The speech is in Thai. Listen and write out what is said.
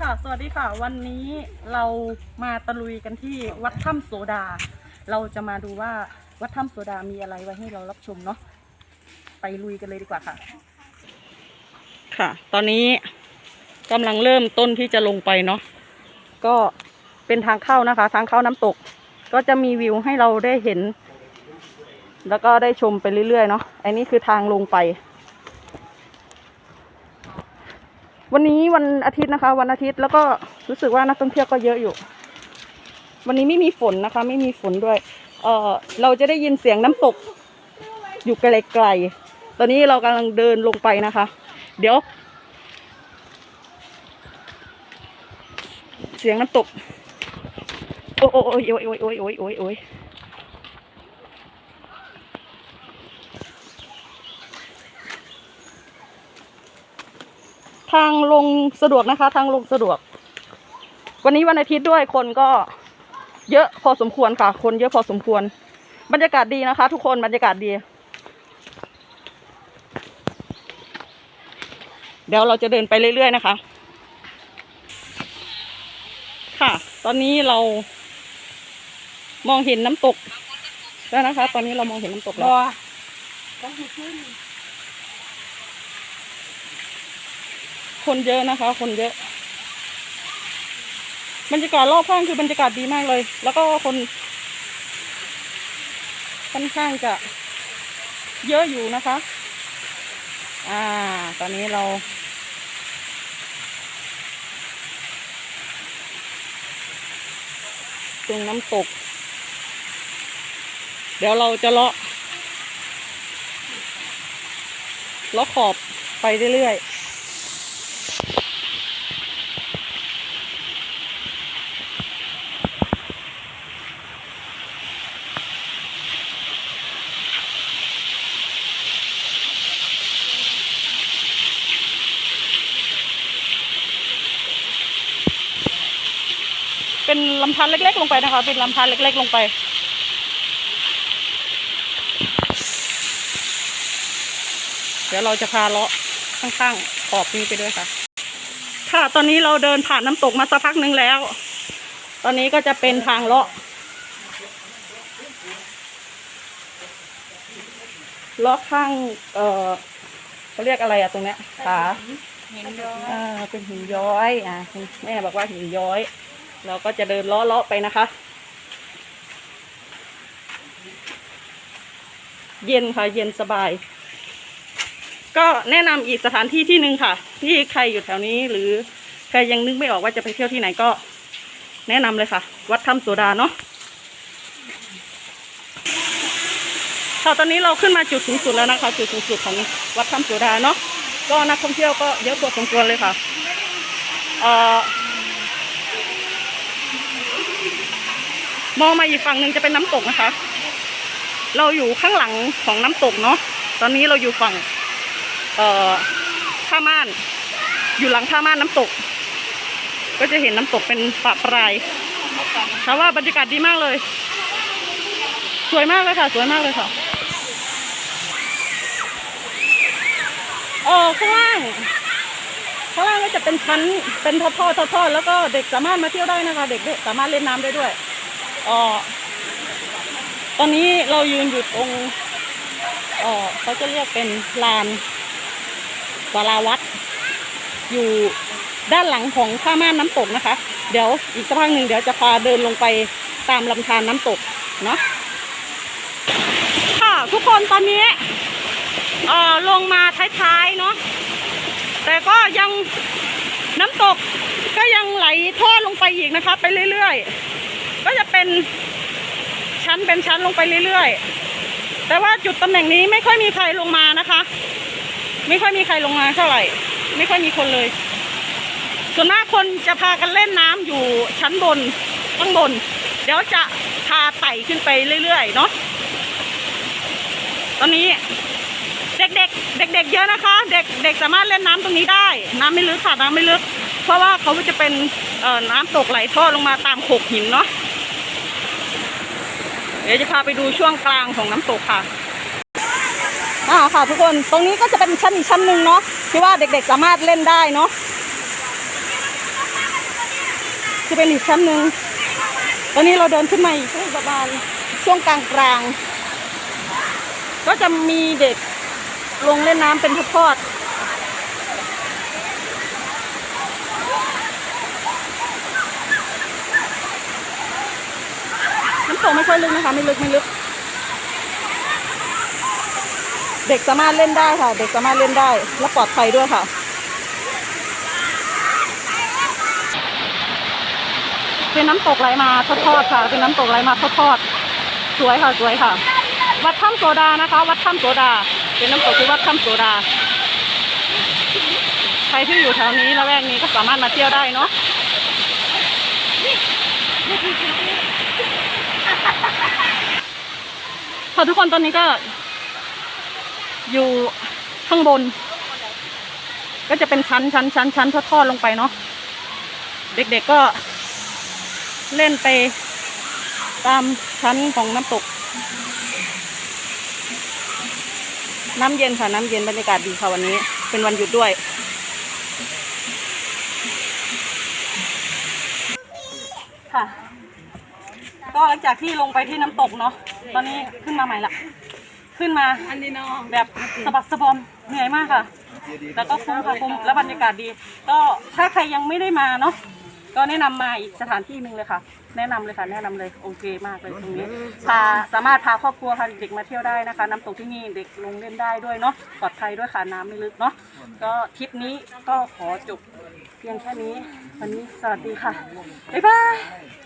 ค่ะ สวัสดีค่ะ วันนี้เรามาตะลุยกันที่วัดถ้ำโสดา เราจะมาดูว่าวัดถ้ำโสดามีอะไรไว้ให้เรารับชมเนาะ ไปลุยกันเลยดีกว่าค่ะ ค่ะ ตอนนี้กำลังเริ่มต้นที่จะลงไปเนาะ ก็เป็นทางเข้านะคะ ทางเข้าน้ำตก ก็จะมีวิวให้เราได้เห็น แล้วก็ได้ชมไปเรื่อยๆเนาะ อันนี้คือทางลงไป วันนี้วันอาทิตย์นะคะ วันอาทิตย์แล้วก็รู้สึกว่านักท่องเที่ยวก็เยอะอยู่ วันนี้ไม่มีฝนนะคะ ไม่มีฝนด้วย เออเราจะได้ยินเสียงน้ำตก อยู่ไกลๆตอนนี้เรากำลังเดินลงไปนะคะ เดี๋ยว เสียงน้ำตก โอ้ยโอ้ยโอ้ยโอ้ยโอ้ยโอ้ยโอ้ย ทางลงสะดวกนะคะ ทางลงสะดวก วันนี้วันอาทิตย์ด้วยคนก็เยอะพอสมควรค่ะ คนเยอะพอสมควร บรรยากาศดีนะคะ ทุกคนบรรยากาศดี เดี๋ยวเราจะเดินไปเรื่อยๆนะคะ ค่ะ ตอนนี้เรามองเห็นน้ำตกแล้วนะคะ ตอนนี้เรามองเห็นน้ำตกแล้ว คนเยอะนะคะ คนเยอะ บรรยากาศรอบข้างคือบรรยากาศดีมากเลย แล้วก็คนค่อนข้างจะเยอะอยู่นะคะ อ่า ตอนนี้เรา ตรงน้ำตก เดี๋ยวเราจะเลาะ เลาะขอบไปเรื่อยๆ เป็นลำธารเล็ก ๆ ลงไปนะคะ เป็นลำธารเล็ก ๆ ลงไป เดี๋ยวเราจะพาเลาะข้างๆขอบนี้ไปด้วยค่ะ ค่ะตอนนี้เราเดินผ่านน้ำตกมาสักพักหนึ่งแล้ว ตอนนี้ก็จะเป็นทางเลาะเลาะข้าง เอ่อเขาเรียกอะไรอะตรงเนี้ยขาเห็นด้วยอ่าเป็นหินย้อยอ่าแม่บอกว่าหินย้อย เราก็จะเดินเลาะๆไปนะคะ เย็นค่ะ เย็นสบาย ก็แนะนำอีกสถานที่ที่หนึ่งค่ะ ที่ใครอยู่แถวนี้หรือใครยังนึกไม่ออกว่าจะไปเที่ยวที่ไหนก็แนะนำเลยค่ะ วัดถ้ำโสดาเนาะค่ะตอนนี้เราขึ้นมาจุดสูงสุดแล้วนะคะ จุดสูงสุดของวัดถ้ำโสดาเนาะก็นักท่องเที่ยวก็เยอะพอสมควรเลยค่ะ เอ่อ มองมาอีกฝั่งหนึ่งจะเป็นน้ำตกนะคะ เราอยู่ข้างหลังของน้ำตกเนาะ ตอนนี้เราอยู่ฝั่ง เอ่อท่าม่าน อยู่หลังท่าม่านน้ำตก ก็จะเห็นน้ำตกเป็นปะปลายถามว่าบรรยากาศดีมากเลย สวยมากเลยค่ะ สวยมากเลยค่ะเออข้างล่างข้างล่างก็จะเป็นชั้นเป็นทอดทอทอดทอแล้วก็เด็กสามารถมาเที่ยวได้นะคะ เด็กสามารถเล่นน้ำได้ด้วย ออตอนนี้เรายืนอยู่ตรงเออเขาจะเรียกเป็นลานวาราวัด อยู่ด้านหลังของท่าม่านน้ำตกนะคะ เดี๋ยวอีกสักพักหนึ่งเดี๋ยวจะพาเดินลงไปตามลำธารน้ำตกเนาะค่ะทุกคนตอนนี้เอ่อลงมาท้ายๆเนาะแต่ก็ยังน้ำตกก็ยังไหลทอดลงไปอีกนะคะ ไปเรื่อยๆ ก็จะเป็นชั้นเป็นชั้นลงไปเรื่อยๆ แต่ว่าจุดตำแหน่งนี้ไม่ค่อยมีใครลงมานะคะ ไม่ค่อยมีใครลงมาเท่าไหร่ ไม่ค่อยมีคนเลย ส่วนมากคนจะพากันเล่นน้ำอยู่ชั้นบนข้างบน เดี๋ยวจะพาไต่ขึ้นไปเรื่อยๆเนาะ ตอนนี้เด็กๆเด็กๆเยอะนะคะ เด็กเด็กสามารถเล่นน้ำตรงนี้ได้ น้ำไม่ลึกค่ะน้ำไม่ลึก เพราะว่าเขาจะเป็นน้ำตกไหลท่อลงมาตามโขกหินเนาะ ดี๋ยวจะพาไปดูช่วงกลางของน้ำตกค่ะอ่าค่ะทุกคนตรงนี้ก็จะเป็นชั้นอีกชั้นหนึ่งเนาะที่ว่าเด็กๆสามารถเล่นได้เนาะจะเป็นอีกชั้นหนึ่งตอนนี้เราเดินขึ้นมาอีกช่วงประมาณช่วงกลางกลางก็จะมีเด็กลงเล่นน้ำเป็นทอด ๆน้ำตกไม่ค่อยลึกนะคะ ไม่ลึกไม่ลึก เด็กสามารถเล่นได้ค่ะ เด็กสามารถเล่นได้ และปลอดภัยด้วยค่ะเป็นน้ำตกไหลมาทอดๆค่ะ เป็นน้ำตกไหลมาทอดๆสวยค่ะสวยค่ะ วัดถ้ำโซดานะคะ วัดถ้ำโซดา เป็นน้ำตกที่วัดถ้ำโซดา ใครที่อยู่แถวนี้ละแวกนี้ก็สามารถมาเที่ยวได้เนาะ ค่ะทุกคนตอนนี้ก็ อยู่ข้างบน ก็จะเป็นชั้นชั้นชั้นชั้นทอดๆลงไปเนาะเด็กๆก็เล่นไปตามชั้นของน้ำตก น้ำเย็นค่ะ น้ำเย็นบรรยากาศดีค่ะวันนี้ เป็นวันหยุดด้วย ค่ะ ก็หลังจากที่ลงไปที่น้ำตกเนาะตอนนี้ขึ้นมาใหม่ละขึ้นมาอันนี้นองแบบสะบักสะบอมเหนื่อยมากค่ะแต่ก็คุ้มค่ะคุ้มแล้วบรรยากาศดี ก็ถ้าใครยังไม่ได้มาเนาะก็แนะนำมาอีกสถานที่หนึ่งเลยค่ะ แนะนำเลยค่ะ แนะนำเลยโอเคมากเลยตรงนี้พาสามารถพาครอบครัวพาเด็กมาเที่ยวได้นะคะ น้ำตกที่นี่เด็กลงเล่นได้ด้วยเนาะปลอดภัยด้วยค่ะน้ำไม่ลึกเนาะก็ทริปนี้ก็ขอจบเพียงแค่นี้ วันนี้สวัสดีค่ะบ๊ายบาย